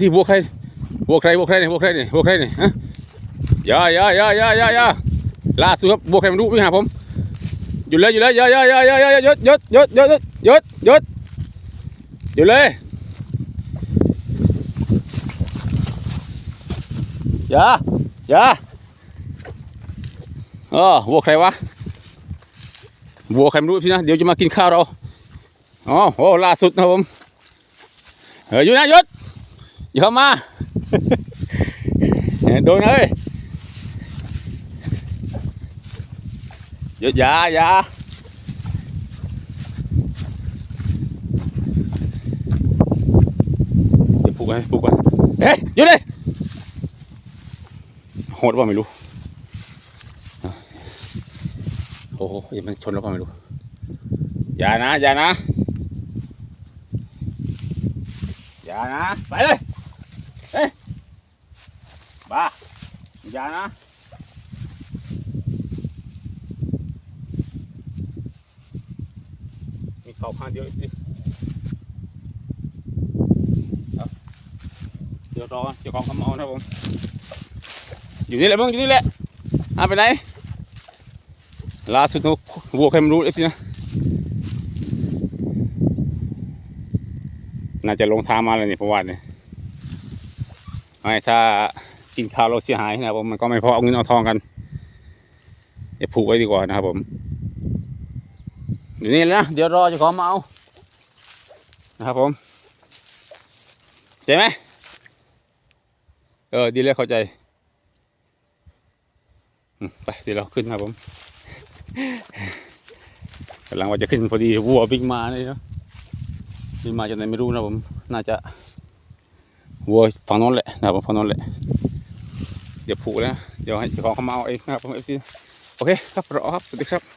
ที่บวกใครบวกใครบวกใครเนี่ยบวกใครเนี่ยบวกใครเนี่ยฮะอย่าอย่าอย่าอย่าอย่าอย่าล่าสุดครับบวกใครมาดูวิ่งหาผมหยุดเลยหยุดเลยอย่าอย่าอย่าอย่าอย่าอย่าหยุดหยุดหยุดหยุดหยุดหยุดหยุดเลยอย่าอย่าเออบวกใครวะบวกใครม่รู้พี่นะเดี๋ยวจะมากินข้าวเราอ๋อโอ้ล่าสุดนะผมเฮ้ยหยุดนะหยุด อย่ามาโดนเลยหยุดย่าอย่าเดี๋ยวปลุกไว้ปลุกไว้เฮ้ยหยุดเลยโหดว่าไม่รู้โอ้โหยังมันชนแล้วว่าไม่รู้ อย่านะ อย่านะ อย่านะ ไปเลย เฮ้ยบ้าอย่านะมีเขาพันเดียวดิเอาเดี๋ยวรอเจ้าของคำเอานะผมอยู่นี่แหละมึงอยู่นี่แหละอาไปไหนล่าสุดเขาวัวใครไม่รู้เลยสินะน่าจะลงทางมาเลยนี่เพราะว่าเนี่ย ไม่ถ้ากินข้าวเราเสียหายนะครับผมมันก็ไม่พอเอาเงินเอาทองกันเดี๋ยวผูกไว้ดีกว่านะครับผมอยู่นี่แหละนะเดี๋ยวรอจะขอมาเอานะครับผมใจไหมเออดีเลยเข้าใจไปเดี๋ยวเราขึ้นครับผมกำลังว่าจะขึ้นพอดีวัววิ่งมาเลยเนาะวิ่งมาจากไหนไม่รู้นะผม น่าจะ วัวฝั่งโน้นแหละนะครับฝั่งโน้นแหละ เดี๋ยวผูกแล้วนะเดี๋ยวให้เจ้าของเขามาเอาเองนะครับผมเอฟซีโอเคครับรอครับ สวัสดีครับ